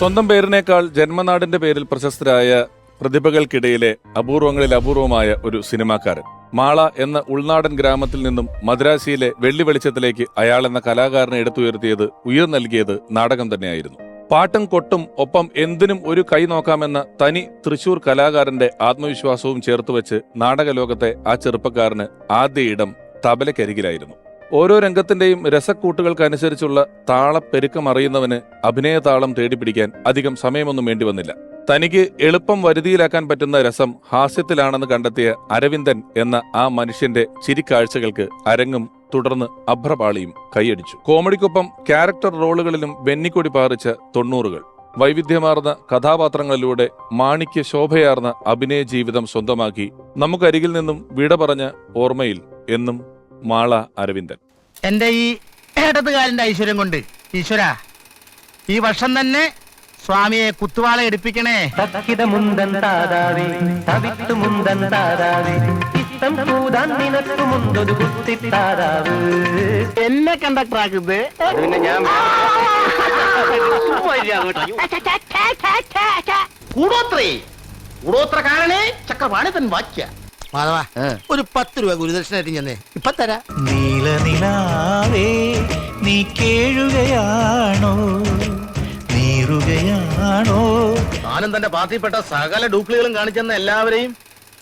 സ്വന്തം പേരിനേക്കാൾ ജന്മനാടിന്റെ പേരിൽ പ്രശസ്തരായ പ്രതിഭകൾക്കിടയിലെ അപൂർവങ്ങളിൽ അപൂർവമായ ഒരു സിനിമാക്കാരൻ. മാള എന്ന ഉൾനാടൻ ഗ്രാമത്തിൽ നിന്നും മദ്രാസിയിലെ വെള്ളി വെളിച്ചത്തിലേക്ക് അയാൾ എന്ന കലാകാരനെ എടുത്തുയർത്തിയത് ഉയർ നൽകിയത് നാടകം തന്നെയായിരുന്നു. പാട്ടും കൊട്ടും ഒപ്പം എന്തിനും ഒരു കൈ നോക്കാമെന്ന തനി തൃശൂർ കലാകാരന്റെ ആത്മവിശ്വാസവും ചേർത്തുവെച്ച് നാടകലോകത്തെ ആ ചെറുപ്പക്കാരന് ആദ്യ ഇടം തബലക്കരികിലായിരുന്നു. ഓരോ രംഗത്തിന്റെയും രസക്കൂട്ടുകൾക്കനുസരിച്ചുള്ള താളപ്പെരുക്കം അറിയുന്നവന് അഭിനയ താളം തേടിപ്പിടിക്കാൻ അധികം സമയമൊന്നും വേണ്ടി വന്നില്ല. തനിക്ക് എളുപ്പം വരുതിയിലാക്കാൻ പറ്റുന്ന രസം ഹാസ്യത്തിലാണെന്ന് കണ്ടെത്തിയ അരവിന്ദൻ എന്ന ആ മനുഷ്യന്റെ ചിരിക്കാഴ്ചകൾക്ക് അരങ്ങും തുടർന്ന് അഭ്രപാളിയും കൈയടിച്ചു. കോമഡിക്കൊപ്പം ക്യാരക്ടർ റോളുകളിലും വെന്നിക്കൊടി പാറിച്ച തൊണ്ണൂറുകൾ. വൈവിധ്യമാർന്ന കഥാപാത്രങ്ങളിലൂടെ മാണിക്യ ശോഭയാർന്ന അഭിനയ ജീവിതം സ്വന്തമാക്കി നമുക്കരികിൽ നിന്നും വിട പറഞ്ഞ ഓർമ്മയിൽ എന്നും മാള അരവിന്ദൻ. എന്റെ ഈ ഇടതുകാലിന്റെ ഐശ്വര്യം കൊണ്ട് ഈശ്വര ഈ വർഷം തന്നെ സ്വാമിയെ കുത്തുവാള എടുപ്പിക്കണേ. തക്കിത മുന്തൻ താതാവേ തവിത്തു മുന്തൻ താതാവേ ഇഷ്ടം കൂടാൻ നിനക്ക് മുന്തൊരു കുത്തി താതാവ്. എന്നെ കണ്ടക്ടറാക്കുന്നത് പിന്നെ ഞാൻ കൂടോത്രേ കൂടോത്രക്കാരനെ ചക്രവാണിതൻ വാക്യ മാധവ ഒരു പത്ത് രൂപ ഗുരുദക്ഷിണായിട്ട് ചെന്നേ ഇപ്പൊ തരാ. നീല നീലനിലാവേ നീ കേഴുകയാണോ? നീറുകയാണോ? താനും തന്റെ പാർട്ടിപ്പെട്ട സകല ഡൂപ്ലികളും കാണിച്ചെന്ന എല്ലാവരെയും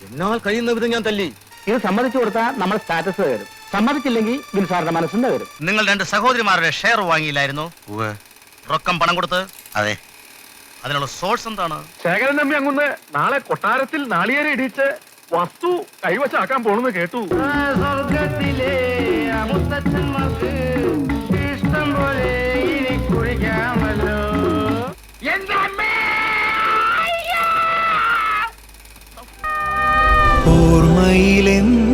എന്നാൽ കഴിയുന്ന വിധം ഞാൻ തല്ലി. ഇത് സമ്മതിച്ചു കൊടുത്താൽ നമ്മൾ സ്റ്റാറ്റസ് തരും. സമ്മതിച്ചില്ലെങ്കിൽ ഗുരുസാറിന്റെ മനസ്സിന്റെ വരും നിങ്ങൾ രണ്ട് സഹോദരിമാരുടെ ഷെയർ വാങ്ങിയില്ലായിരുന്നു? റൊക്കം പണം കൊടുത്ത്? അതെ. അതിനുള്ള സോഴ്സ് എന്താണ്? ശേഖരൻ തമ്മി അങ്ങുന്ന് നാളെ കൊട്ടാരത്തിൽ നാളികേരെ ഇടിച്ച് വസ്തു കൈവശാക്കാൻ പോണെന്ന് കേട്ടു. സ്വർഗത്തിലെ മുത്തച്ഛന്മാർക്ക് ഇഷ്ടം പോലെ ഇനി കുഴിക്കാമല്ലോ ഓർമ്മയിലെന്നും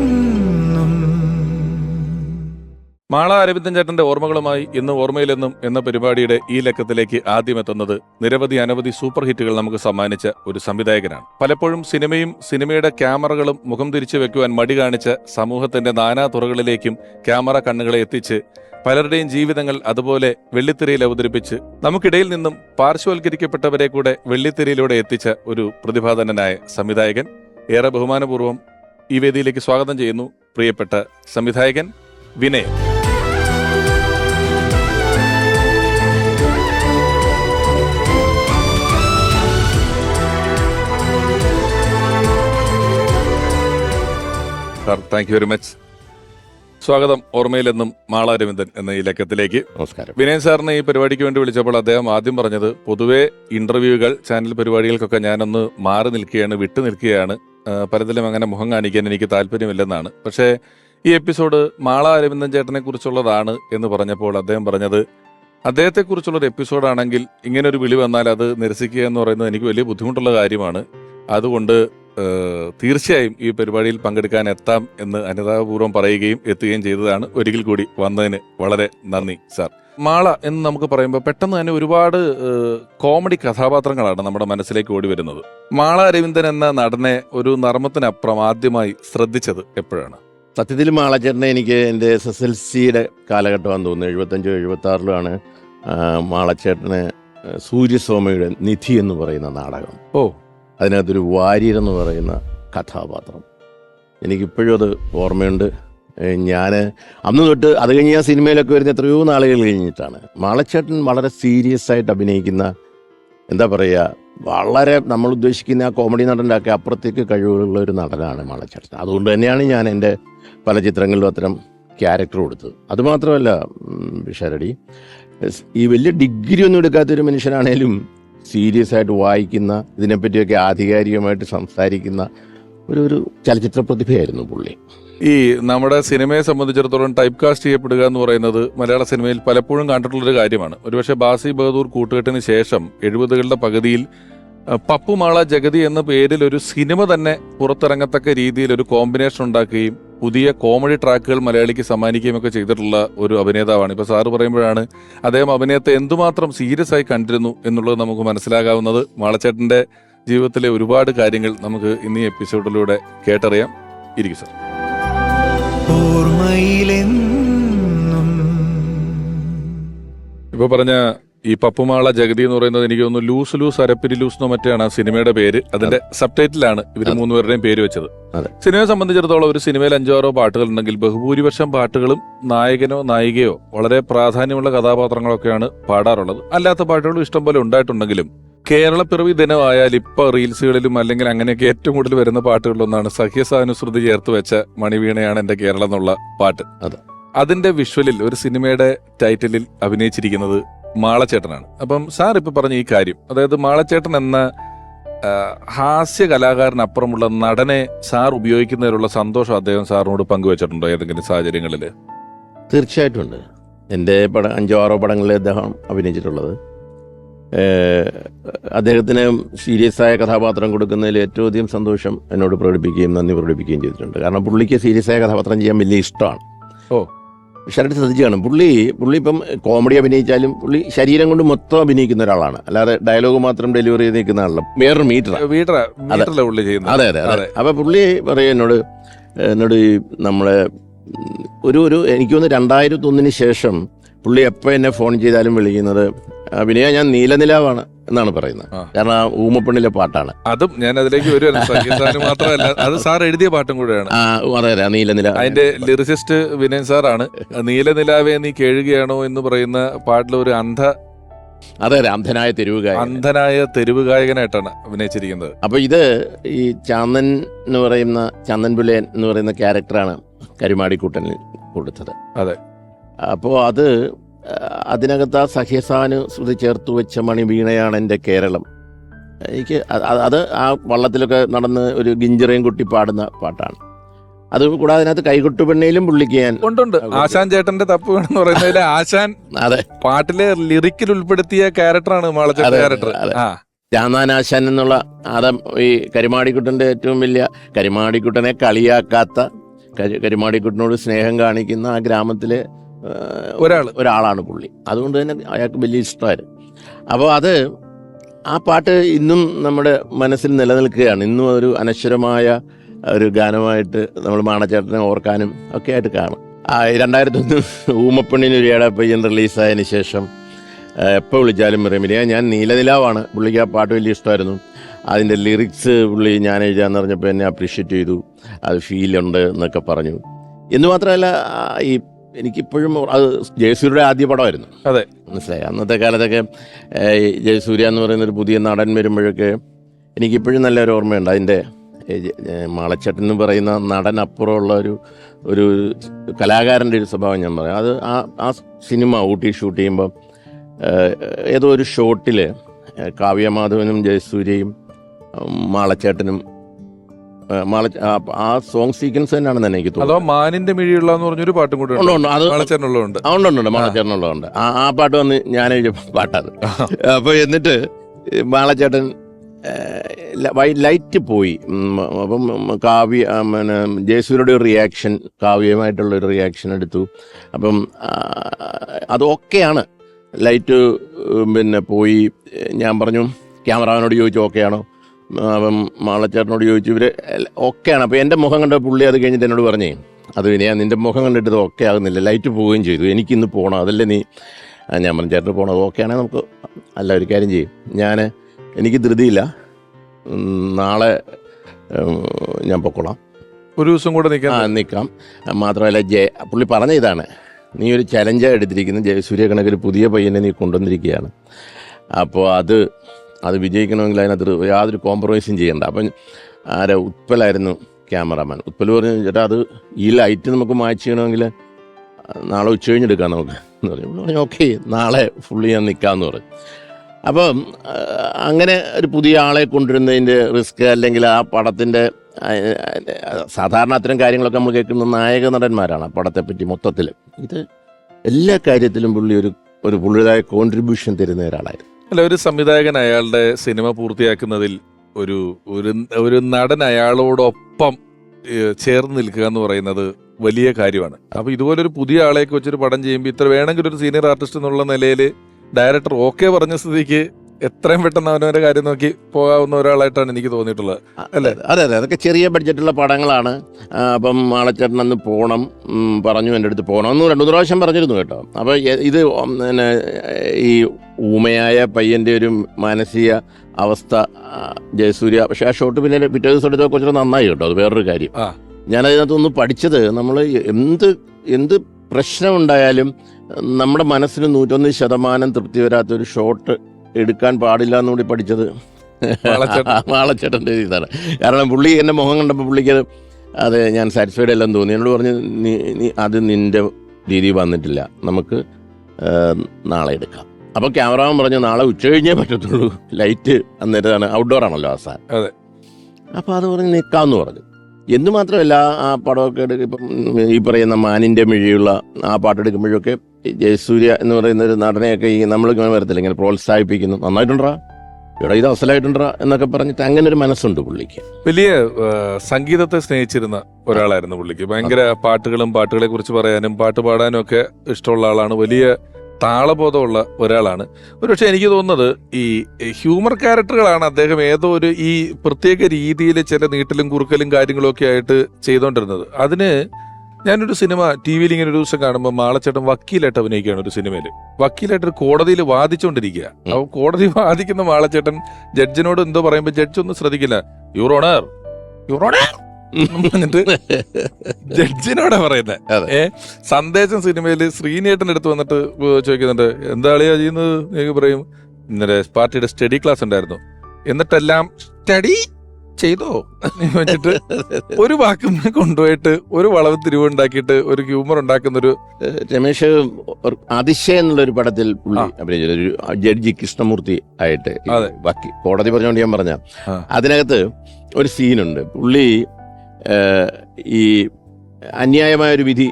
മാള അരവിന്ദൻ ചേട്ടന്റെ ഓർമ്മകളുമായി ഇന്ന് ഓർമ്മയിലെന്നും എന്ന പരിപാടിയുടെ ഈ ലക്കത്തിലേക്ക് ആദ്യം എത്തുന്നത് നിരവധി അനവധി സൂപ്പർ ഹിറ്റുകൾ നമുക്ക് സമ്മാനിച്ച ഒരു സംവിധായകനാണ്. പലപ്പോഴും സിനിമയും സിനിമയുടെ ക്യാമറകളും മുഖം തിരിച്ചു വെക്കുവാൻ മടി കാണിച്ച സമൂഹത്തിന്റെ നാനാ തുറകളിലേക്കും ക്യാമറ കണ്ണുകളെ എത്തിച്ച് പലരുടെയും ജീവിതങ്ങൾ അതുപോലെ വെള്ളിത്തിരയിൽ അവതരിപ്പിച്ച് നമുക്കിടയിൽ നിന്നും പാർശ്വവൽക്കരിക്കപ്പെട്ടവരെ കൂടെ വെള്ളിത്തിരയിലൂടെ എത്തിച്ച ഒരു പ്രതിഭാധനനായ സംവിധായകൻ. ഏറെ ബഹുമാനപൂർവം ഈ വേദിയിലേക്ക് സ്വാഗതം ചെയ്യുന്നു പ്രിയപ്പെട്ട സംവിധായകൻ Vinayan. Sir thank you very much സ്വാഗതം ഓർമ്മയിലെന്നും മാള രവിന്ദൻ എന്ന ഈ ലക്കത്തിലേക്ക്. നമസ്കാരം. വിനയൻ സാറിനെ ഈ പരിപാടിക്ക് വേണ്ടി വിളിച്ചപ്പോൾ അദ്ദേഹം ആദ്യം പറഞ്ഞത് പൊതുവെ ഇന്റർവ്യൂകൾ ചാനൽ പരിപാടികൾക്കൊക്കെ ഞാനൊന്ന് മാറി നിൽക്കുകയാണ് വിട്ടു നിൽക്കുകയാണ്. പലതിലും അങ്ങനെ മുഖം കാണിക്കാൻ എനിക്ക് താല്പര്യമില്ലെന്നാണ്. പക്ഷേ ഈ എപ്പിസോഡ് മാള അരവിന്ദൻ ചേട്ടനെ കുറിച്ചുള്ളതാണ് എന്ന് പറഞ്ഞപ്പോൾ അദ്ദേഹം പറഞ്ഞത് അദ്ദേഹത്തെ കുറിച്ചുള്ള ഒരു എപ്പിസോഡാണെങ്കിൽ ഇങ്ങനെ ഒരു വിളി വന്നാൽ അത് നിരസിക്കുക എന്ന് പറയുന്നത് എനിക്ക് വലിയ ബുദ്ധിമുട്ടുള്ള കാര്യമാണ്. അതുകൊണ്ട് തീർച്ചയായും ഈ പരിപാടിയിൽ പങ്കെടുക്കാൻ എത്താം എന്ന് അനുതാപപൂർവം പറയുകയും എത്തുകയും ചെയ്തതാണ് ഒരിക്കൽ കൂടി വന്നതിന് വളരെ നന്ദി സാർ. മാള എന്ന് നമുക്ക് പറയുമ്പോൾ പെട്ടെന്ന് തന്നെ ഒരുപാട് കോമഡി കഥാപാത്രങ്ങളാണ് നമ്മുടെ മനസ്സിലേക്ക് ഓടി വരുന്നത്. മാള അരവിന്ദൻ എന്ന നടനെ ഒരു നർമ്മത്തിനപ്പുറം ആദ്യമായി ശ്രദ്ധിച്ചത് എപ്പോഴാണ്? സത്യത്തിൽ മാള ചേട്ടനെ എനിക്ക് എന്റെ എസ് എസ് എൽ സിയുടെ കാലഘട്ടമാണെന്ന് തോന്നുന്നു. എഴുപത്തഞ്ചോ എഴുപത്തി ആറിലുമാണ് മാളച്ചേട്ടന് സൂര്യസ്വാമിയുടെ നിധി എന്ന് പറയുന്ന നാടകം. ഓ. അതിനകത്തൊരു വാര്യർ എന്ന് പറയുന്ന കഥാപാത്രം. എനിക്കിപ്പോഴും അത് ഓർമ്മയുണ്ട്. ഞാൻ അന്ന് തൊട്ട് അത് കഴിഞ്ഞ് ആ സിനിമയിലൊക്കെ വരുന്ന എത്രയോ നാളുകൾ കഴിഞ്ഞിട്ടാണ്. മാളച്ചേട്ടൻ വളരെ സീരിയസ് ആയിട്ട് അഭിനയിക്കുന്ന എന്താ പറയുക വളരെ നമ്മൾ ഉദ്ദേശിക്കുന്ന ആ കോമഡി നടന്റെ ഒക്കെ അപ്പുറത്തേക്ക് കഴിവുള്ള ഒരു നടനാണ് മാളച്ചേട്ടൻ. അതുകൊണ്ട് തന്നെയാണ് ഞാൻ എന്റെ പല ചിത്രങ്ങളിലും അത്തരം ക്യാരക്ടർ കൊടുത്തത്. അതുമാത്രമല്ല ഷരടി ഈ വലിയ ഡിഗ്രി ഒന്നും എടുക്കാത്തൊരു മനുഷ്യനാണേലും സീരിയസ് ആയിട്ട് വായിക്കുന്ന ഇതിനെപ്പറ്റിയൊക്കെ ആധികാരികമായിട്ട് സംസാരിക്കുന്ന ഒരു ഒരു ചലച്ചിത്ര പ്രതിഭയായിരുന്നു പുള്ളി. ഈ നമ്മുടെ സിനിമയെ സംബന്ധിച്ചിടത്തോളം ടൈപ്പ് കാസ്റ്റ് ചെയ്യപ്പെടുക എന്ന് പറയുന്നത് മലയാള സിനിമയിൽ പലപ്പോഴും കണ്ടിട്ടുള്ളൊരു കാര്യമാണ്. ഒരുപക്ഷെ ബാസി ബഹദൂർ കൂട്ടുകെട്ടിന് ശേഷം എഴുപതുകളുടെ പകുതിയിൽ പപ്പുമാള ജഗതി എന്ന പേരിൽ ഒരു സിനിമ തന്നെ പുറത്തിറങ്ങത്തക്ക രീതിയിൽ ഒരു കോമ്പിനേഷൻ ഉണ്ടാക്കുകയും പുതിയ കോമഡി ട്രാക്കുകൾ മലയാളിക്ക് സമ്മാനിക്കുകയും ഒക്കെ ചെയ്തിട്ടുള്ള ഒരു അഭിനേതാവാണ്. ഇപ്പൊ സാറ് പറയുമ്പോഴാണ് അദ്ദേഹം അഭിനയത്തെ എന്തുമാത്രം സീരിയസ് ആയി കണ്ടിരുന്നു എന്നുള്ളത് നമുക്ക് മനസ്സിലാകാവുന്നത്. മാളച്ചേട്ടന്റെ ജീവിതത്തിലെ ഒരുപാട് കാര്യങ്ങൾ നമുക്ക് ഇന്ന് ഈ എപ്പിസോഡിലൂടെ കേട്ടറിയാം. ഇരിക്കും സാർ. ഇപ്പൊ പറഞ്ഞ ഈ പപ്പുമാള ജഗതി എന്ന് പറയുന്നത് എനിക്ക് തോന്നുന്നു ലൂസ് ലൂസ് അരപ്പിരി ലൂസ് എന്നോ മറ്റാണ് ആ സിനിമയുടെ പേര് അതിന്റെ സബ് ടൈറ്റിലാണ് ഇവർ. മൂന്നുപേരുടെയും പേര് വെച്ചത്. സിനിമയെ സംബന്ധിച്ചിടത്തോളം ഒരു സിനിമയിൽ അഞ്ചോ ആറോ പാട്ടുകൾ ഉണ്ടെങ്കിൽ ബഹുഭൂരിപക്ഷം പാട്ടുകളും നായകനോ നായികയോ വളരെ പ്രാധാന്യമുള്ള കഥാപാത്രങ്ങളൊക്കെയാണ് പാടാറുള്ളത് അല്ലാത്ത പാട്ടുകളും ഇഷ്ടംപോലെ ഉണ്ടായിട്ടുണ്ടെങ്കിലും കേരളപ്പിറവി പിറവി ദിനമായാൽ ഇപ്പൊ റീൽസുകളിലും അല്ലെങ്കിൽ അങ്ങനെയൊക്കെ ഏറ്റവും കൂടുതൽ വരുന്ന പാട്ടുകളിലൊന്നാണ് സഹ്യസാനുസൃതി ചേർത്ത് വെച്ച മണിവീണയാണ് എന്റെ കേരളം എന്നുള്ള പാട്ട് അതെ. അതിന്റെ വിഷ്വലിൽ ഒരു സിനിമയുടെ ടൈറ്റിലിൽ അഭിനയിച്ചിരിക്കുന്നത് മാളച്ചേട്ടനാണ്. അപ്പം സാർ ഇപ്പൊ പറഞ്ഞ ഈ കാര്യം അതായത് മാളച്ചേട്ടൻ എന്ന ഹാസ്യ കലാകാരനപ്പുറമുള്ള നടനെ സാർ ഉപയോഗിക്കുന്നതിലുള്ള സന്തോഷം അദ്ദേഹം സാറിനോട് പങ്കുവച്ചിട്ടുണ്ടോ ഏതെങ്കിലും സാഹചര്യങ്ങളിൽ തീർച്ചയായിട്ടും ഉണ്ട് എന്റെ പടം അഞ്ചോ ആറോ പടങ്ങളിൽ അദ്ദേഹം അഭിനയിച്ചിട്ടുള്ളത്. അദ്ദേഹത്തിന് സീരിയസ് ആയ കഥാപാത്രം കൊടുക്കുന്നതിൽ ഏറ്റവും അധികം സന്തോഷം എന്നോട് പ്രകടിപ്പിക്കുകയും നന്ദി പ്രകടിപ്പിക്കുകയും ചെയ്തിട്ടുണ്ട്. കാരണം പുള്ളിക്ക് സീരിയസ് ആയ കഥാപാത്രം ചെയ്യാൻ വലിയ ഇഷ്ടമാണ്. ഓ. ശരട്ട് ശ്രദ്ധിച്ചാണ്. കാണും പുള്ളി പുള്ളി ഇപ്പം കോമഡി അഭിനയിച്ചാലും പുള്ളി ശരീരം കൊണ്ട് മൊത്തം അഭിനയിക്കുന്ന ഒരാളാണ്. അല്ലാതെ ഡയലോഗ് മാത്രം ഡെലിവറി ചെയ്ത് നിൽക്കുന്ന ആളല്ല. വേറൊരു മീറ്റർ അതെ. അതെ അതെ. അപ്പൊ പുള്ളി പറയും എന്നോട് എന്നോട് ഈ നമ്മളെ ഒരു ഒരു എനിക്ക് തോന്നുന്നു രണ്ടായിരത്തി ഒന്നിന് ശേഷം പുള്ളി എപ്പോൾ എന്നെ ഫോൺ ചെയ്താലും വിളിക്കുന്നത് അഭിനയ ഞാൻ നീലനിലാവാണ് എന്നാണ് പറയുന്നത്. കാരണം ആ ഊമപ്പെണ്ണിലെ പാട്ടാണ്. അതും ഞാൻ അതിലേക്ക് വരുവാണ് മാത്രമല്ല അത് സാർ എഴുതിയ പാട്ടും കൂടെയാണ്. ആ അതെ അതെ നീലനില. അതിന്റെ ലിറിസിസ്റ്റ് വിനയൻ സാറാണ്. നീലനിലാവെ നീ കേഴുകയാണോ എന്ന് പറയുന്ന പാട്ടിൽ ഒരു അന്ധ അതെ അതെ അന്ധനായ തെരുവുകാരൻ അന്ധനായ തെരുവ് ഗായകനായിട്ടാണ് അഭിനയിച്ചിരിക്കുന്നത്. അപ്പൊ ഇത് ഈ ചാന്ദൻ എന്ന് പറയുന്ന ചന്ദൻ പുലയൻ എന്ന് പറയുന്ന ക്യാരക്ടറാണ് കരുമാടിക്കൂട്ടനിൽ കൊടുത്തത്. അതെ. അപ്പോൾ അത് അതിനകത്ത് ആ സഹ്യസാനുശ്രുതി ചേർത്ത് വെച്ച മണി വീണയാണ് എന്റെ കേരളം. എനിക്ക് അത് ആ വള്ളത്തിലൊക്കെ നടന്ന് ഒരു ഗിഞ്ചിറയും കുട്ടി പാടുന്ന പാട്ടാണ്. അത് കൂടാതെ അതിനകത്ത് കൈകൊട്ടുപെണ്ണയിലും പുള്ളിക്ക് ഞാൻ ഉണ്ടുണ്ട് ആശാൻ ചേട്ടന്റെ തപ്പ് എന്ന് പറയുന്നതിലെ ആശാൻ അതെ. പാട്ടിലെ ലിറിക്കിൽ ഉൾപ്പെടുത്തിയ ക്യാരക്ടറാണ് ക്യാരക്ടർ ചാന്നാനാശാൻ എന്നുള്ള അത് ഈ കരിമാടിക്കുട്ടന്റെ ഏറ്റവും വലിയ കരിമാടിക്കുട്ടനെ കളിയാക്കാത്ത കരി കരിമാടിക്കുട്ടനോട് സ്നേഹം കാണിക്കുന്ന ആ ഗ്രാമത്തിലെ ആ, ഒരാൾ. ഒരാളാണ് പുള്ളി. അതുകൊണ്ട് തന്നെ അയാൾക്ക് വലിയ ഇഷ്ടമായിരുന്നു. അപ്പോൾ അത് ആ പാട്ട് ഇന്നും നമ്മുടെ മനസ്സിൽ നിലനിൽക്കുകയാണ്. ഇന്നും ഒരു അനശ്വരമായ ഒരു ഗാനമായിട്ട് നമ്മൾ മാണച്ചേട്ടനെ ഓർക്കാനും ഒക്കെ ആയിട്ട് കാണും. രണ്ടായിരത്തി ഒന്ന് ഊമപ്പെണ്ണിനൊരിയുടെ പയ്യൻ റിലീസായതിന് ശേഷം എപ്പോൾ വിളിച്ചാലും റെമിനിയ ഞാൻ നീലനിലാവാണ്. പുള്ളിക്ക് ആ പാട്ട് വലിയ ഇഷ്ടമായിരുന്നു. അതിന്റെ ലിറിക്സ് പുള്ളി ഞാൻ എഴുതാന്ന് പറഞ്ഞപ്പോൾ എന്നെ അപ്രീഷിയേറ്റ് ചെയ്തു. അത് ഫീലുണ്ട് എന്നൊക്കെ പറഞ്ഞു. എന്ന് മാത്രമല്ല ഈ എനിക്കിപ്പോഴും അത് ജയസൂര്യയുടെ ആദ്യ പടമായിരുന്നു. അതെ. മനസ്സിലായി? അന്നത്തെ കാലത്തൊക്കെ ജയസൂര്യ എന്ന് പറയുന്ന ഒരു പുതിയ നടൻ വരുമ്പോഴൊക്കെ എനിക്കിപ്പോഴും നല്ലൊരു ഓർമ്മയുണ്ട്. അതിന്റെ മാളച്ചേട്ടൻ എന്ന് പറയുന്ന നടൻ അപ്പുറമുള്ള ഒരു ഒരു കലാകാരന്റെ ഒരു സ്വഭാവം ഞാൻ പറയാം. അത് ആ ആ സിനിമ ഊട്ടി ഷൂട്ട് ചെയ്യുമ്പോൾ ഏതോ ഒരു ഷോട്ടിൽ കാവ്യമാധവനും ജയസൂര്യയും മാളച്ചേട്ടനും മാള ആ- സോങ് സീക്വൻസ് തന്നെയാണെന്ന് തന്നെ എനിക്ക് അതോ തോന്നുന്നു മാനിന്റെ മിഴിയുള്ള എന്ന് പറഞ്ഞൊരു പാട്ടും കൂടെ ഉണ്ട്, ഉണ്ട്. അത് മാളച്ചേട്ടനുള്ളതുണ്ട്. ആ. മാളച്ചേട്ടനുള്ളതുണ്ട്. ആ ആ പാട്ട് വന്ന് ഞാൻ എഴുതിയ പാട്ടത് അപ്പൊ എന്നിട്ട് മാളച്ചേട്ടൻ ലൈറ്റ് പോയി. ഉം, അപ്പം കാവ്യ ആ, പിന്നെ ജയസൂര്യയുടെ ഒരു റിയാക്ഷൻ കാവ്യമായിട്ടുള്ള ഒരു റിയാക്ഷൻ എടുത്തു. അപ്പം അതൊക്കെയാണ് അത് ഓക്കെയാണ്. ലൈറ്റ് പിന്നെ പോയി. ഞാൻ പറഞ്ഞു ക്യാമറാമാനോട് ചോദിച്ചു ഓക്കെയാണോ? അപ്പം മാളച്ചേട്ടനോട് ചോദിച്ചു ഇവർ ഒക്കെയാണ്. അപ്പോൾ എന്റെ മുഖം കണ്ട പുള്ളി അത് കഴിഞ്ഞിട്ട് എന്നോട് പറഞ്ഞേ അത് വിനയാ നിന്റെ മുഖം കണ്ടിട്ട് ഓക്കെ ആകുന്നില്ല. ലൈറ്റ് പോവുകയും ചെയ്തു. എനിക്കിന്ന് പോകണം അതല്ലേ നീ ഞാൻ പറഞ്ഞു ചേട്ടന് പോകണം അത് ഓക്കെ ആണെങ്കിൽ നമുക്ക് അല്ല ഒരു കാര്യം ചെയ്യും. ഞാൻ എനിക്ക് ധൃതിയില്ല. നാളെ ഞാൻ പൊക്കോളാം. ഒരു ദിവസം കൂടെ ആ നിൽക്കാം. മാത്രമല്ല ജയ പുള്ളി പറഞ്ഞ ഇതാണ്. നീ ഒരു ചലഞ്ചായി എടുത്തിരിക്കുന്നത് ജയസൂര്യ കണക്കൊരു പുതിയ പയ്യനെ നീ കൊണ്ടുവന്നിരിക്കുകയാണ്. അപ്പോൾ അത് അത് വിജയിക്കണമെങ്കിൽ അതിനകത്ത് യാതൊരു കോംപ്രമൈസും ചെയ്യണ്ട അപ്പം ആരെ ഉത്പലായിരുന്നു ക്യാമറാമാൻ ഉത്പൽ പറഞ്ഞു ചേട്ടാ അത് ഈ ലൈറ്റ് നമുക്ക് മാച്ച് ചെയ്യണമെങ്കിൽ നാളെ ഉച്ച കഴിഞ്ഞെടുക്കാം നമുക്ക് എന്ന് പറഞ്ഞു പറഞ്ഞു ഓക്കെ നാളെ ഫുള്ളി ഞാൻ നിൽക്കാമെന്ന് പറഞ്ഞു അപ്പം അങ്ങനെ ഒരു പുതിയ ആളെ കൊണ്ടുവരുന്നതിന്റെ റിസ്ക് അല്ലെങ്കിൽ ആ പടത്തിന്റെ സാധാരണ അത്തരം കാര്യങ്ങളൊക്കെ നമ്മൾ കേൾക്കുന്ന നായക നടന്മാരാണ് ആ പടത്തെപ്പറ്റി മൊത്തത്തിൽ ഇത് എല്ലാ കാര്യത്തിലും പുള്ളി ഒരു ഒരു പുള്ളിയുടേതായ കോൺട്രിബ്യൂഷൻ തരുന്ന ഒരാളായിരുന്നു അല്ല ഒരു സംവിധായകൻ അയാളുടെ സിനിമ പൂർത്തിയാക്കുന്നതിൽ ഒരു ഒരു ഒരു നടൻ അയാളോടൊപ്പം ചേർന്ന് നിൽക്കുക എന്ന് പറയുന്നത് വലിയ കാര്യമാണ്. അപ്പൊ ഇതുപോലൊരു പുതിയ ആളെയൊക്കെ വെച്ചൊരു പടം ചെയ്യുമ്പോൾ ഇത്ര വേണമെങ്കിൽ ഒരു സീനിയർ ആർട്ടിസ്റ്റ് എന്നുള്ള നിലയിൽ ഡയറക്ടർ ഓക്കെ പറഞ്ഞ സ്ഥിതിക്ക് എത്രയും പെട്ടെന്ന് അവനവരെ കാര്യം നോക്കി പോകാവുന്ന ഒരാളായിട്ടാണ് എനിക്ക് തോന്നിയിട്ടുള്ളത്. അല്ലേ? അതെ അതെ അതൊക്കെ ചെറിയ ബഡ്ജറ്റുള്ള പടങ്ങളാണ്. അപ്പം ആളച്ചേട്ടൻ അന്ന് പോകണം പറഞ്ഞു എന്റെ അടുത്ത് പോകണം ഒന്ന് രണ്ടു പ്രാവശ്യം പറഞ്ഞിരുന്നു കേട്ടോ. അപ്പോൾ ഇത് പിന്നെ ഈ ഊമയായ പയ്യന്റെ ഒരു മാനസിക അവസ്ഥ ജയസൂര്യ. പക്ഷേ ആ ഷോട്ട് പിന്നെ പിറ്റേ ദിവസം എടുത്ത കുറച്ചുകൂടെ നന്നായി കേട്ടോ. അത് വേറൊരു കാര്യം. ആ. ഞാനതിനകത്തൊന്ന് പഠിച്ചത് നമ്മൾ എന്ത് എന്ത് പ്രശ്നമുണ്ടായാലും നമ്മുടെ മനസ്സിന് നൂറ്റൊന്ന് ശതമാനം തൃപ്തി വരാത്തൊരു ഷോട്ട് എടുക്കാൻ പാടില്ല എന്നുകൂടി പഠിച്ചത്. വാളച്ചേട്ടന്റെ മാളച്ചേട്ടന്റെ ഇതാണ്. കാരണം പുള്ളി എന്റെ മുഖം കണ്ടപ്പോൾ പുള്ളിക്ക് അത് ഞാൻ സാറ്റിസ്ഫൈഡ് എല്ലാം തോന്നി. എന്നോട് പറഞ്ഞ് നീ നീ അത് നിന്റെ രീതി വന്നിട്ടില്ല. നമുക്ക് നാളെ എടുക്കാം. അപ്പോൾ ക്യാമറാമൻ പറഞ്ഞു നാളെ ഉച്ച കഴിഞ്ഞേ പറ്റത്തുള്ളൂ. ലൈറ്റ് അന്നേരമാണ് ഔട്ട്ഡോർ ആണല്ലോ ആ സാർ അതെ. അപ്പോൾ അത് പറഞ്ഞ് നിൽക്കാമെന്ന് പറഞ്ഞു. എന്ന് മാത്രമല്ല ആ പടമൊക്കെ എടുക്കും ഈ പറയുന്ന മാനിന്റെ മിഴിയുള്ള ആ പാട്ടെടുക്കുമ്പോഴൊക്കെ ജയസൂര്യ എന്ന് പറയുന്ന ഒരു നടനെയൊക്കെ ഈ നമ്മൾ വരത്തില്ല ഇങ്ങനെ പ്രോത്സാഹിപ്പിക്കുന്നു. നന്നായിട്ടുണ്ടാ? ഇവിടെ ഇത് അസലായിട്ടുണ്ടാ? എന്നൊക്കെ പറഞ്ഞിട്ട് അങ്ങനെ ഒരു മനസ്സുണ്ട് പുള്ളിക്ക്. വലിയ സംഗീതത്തെ സ്നേഹിച്ചിരുന്ന ഒരാളായിരുന്നു പുള്ളിക്ക്. ഭയങ്കര പാട്ടുകളും പാട്ടുകളെ കുറിച്ച് പറയാനും പാട്ട് പാടാനും ഒക്കെ ഇഷ്ടമുള്ള ആളാണ്. വലിയ താളബോധമുള്ള ഒരാളാണ്. ഒരുപക്ഷെ എനിക്ക് തോന്നുന്നത് ഈ ഹ്യൂമർ ക്യാരക്ടറുകളാണ് അദ്ദേഹം ഏതോ ഒരു ഈ പ്രത്യേക രീതിയിൽ ചില നീട്ടലും കുറുക്കലും കാര്യങ്ങളൊക്കെ ആയിട്ട് ചെയ്തുകൊണ്ടിരുന്നത് അതിന് ഞാനൊരു സിനിമ ടി വിയിൽ ഇങ്ങനെ ഒരു ദിവസം കാണുമ്പോൾ മാളച്ചേട്ടൻ വക്കീലായിട്ട് അഭിനയിക്കുകയാണ് ഒരു സിനിമയിൽ വക്കീലായിട്ട് ഒരു കോടതിയിൽ വാദിച്ചുകൊണ്ടിരിക്കുക അപ്പൊ കോടതി വാദിക്കുന്ന മാളച്ചേട്ടൻ ജഡ്ജിനോട് എന്തോ പറയുമ്പോൾ ജഡ്ജ് ഒന്നും ശ്രദ്ധിക്കില്ല. യുറോണർ യുറോണർ എന്നിട്ട് ജഡ്ജിനോടാ പറയുന്നത്. ഏ സന്ദേശം സിനിമയിൽ ശ്രീനേട്ടന്റെ അടുത്ത് വന്നിട്ട് ചോദിക്കുന്നുണ്ട് എന്താ അളിയാ ചെയ്യുന്നത്? എനിക്ക് പറയും. ഇന്നലെ പാർട്ടിയുടെ സ്റ്റഡി ക്ലാസ് ഉണ്ടായിരുന്നു. എന്നിട്ടെല്ലാം സ്റ്റഡി ചെയ്തോ? വെച്ചിട്ട് ഒരു വാക്കും കൊണ്ടുപോയിട്ട് ഒരു വളവ് തിരിവ് ഉണ്ടാക്കിയിട്ട് ഒരു ഹ്യൂമർ ഉണ്ടാക്കുന്ന ഒരു രമേശ് അതിശയം എന്നുള്ള ഒരു പടത്തിൽ. അഭിനയിച്ചത് ഒരു ജഡ്ജി കൃഷ്ണമൂർത്തി ആയിട്ട്. ബാക്കി കോടതി പറഞ്ഞുകൊണ്ട് ഞാൻ പറഞ്ഞ അതിനകത്ത് ഒരു സീനുണ്ട്. പുള്ളി ഈ അന്യായമായ ഒരു വിധി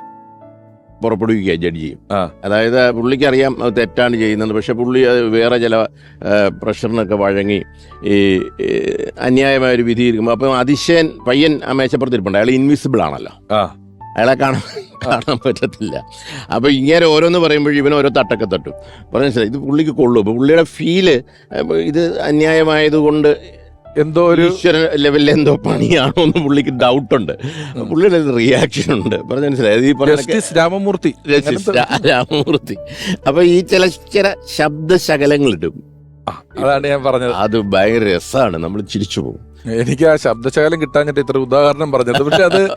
പുറപ്പെടുവിക്കുക ജഡ്ജി. അതായത് പുള്ളിക്ക് അറിയാം അത് തെറ്റാണ് ചെയ്യുന്നത് പക്ഷെ പുള്ളി അത് വേറെ ചില പ്രഷറിനൊക്കെ വഴങ്ങി ഈ അന്യായമായ ഒരു വിധി ഇരിക്കുമ്പോൾ അപ്പം അതിശയൻ പയ്യൻ ആ മേശപ്പുറത്തിരിപ്പുണ്ട്. അയാൾ ഇൻവിസിബിൾ ആണല്ലോ. ആ. അയാളെ കാണാൻ കാണാൻ പറ്റത്തില്ല. അപ്പൊ ഇങ്ങനെ ഓരോന്ന് പറയുമ്പോഴും ഇവൻ ഓരോ തട്ടൊക്കെ തട്ടും. പറഞ്ഞു ഇത് പുള്ളിക്ക് കൊള്ളു. പുള്ളിയുടെ ഫീൽ ഇത് അന്യായമായതുകൊണ്ട് എന്തോ ഒരു ഈശ്വര ലെവലിൽ എന്തോ പണിയാണോ എന്ന് പുള്ളിക്ക് ഡൗട്ട് ഉണ്ട്. പുള്ളിയുടെ റിയാക്ഷൻ ഉണ്ട്. പറഞ്ഞ മനസ്സിലായി? ഈ പറഞ്ഞ ജസ്റ്റിസ് രാമമൂർത്തി. ജസ്റ്റിസ് രാമമൂർത്തി. അപ്പൊ ഈ ചില ചില ശബ്ദശകലങ്ങൾ ഇടും ആ, അതാണ് ഞാൻ പറഞ്ഞത്. അത് ഭയങ്കര രസമാണ് നമ്മൾ ചിരിച്ചു പോകും. എനിക്ക് ആ ശബ്ദശകലം കിട്ടാഞ്ഞിട്ട് ഇത്ര ഉദാഹരണം പറഞ്ഞത്. പക്ഷെ അത്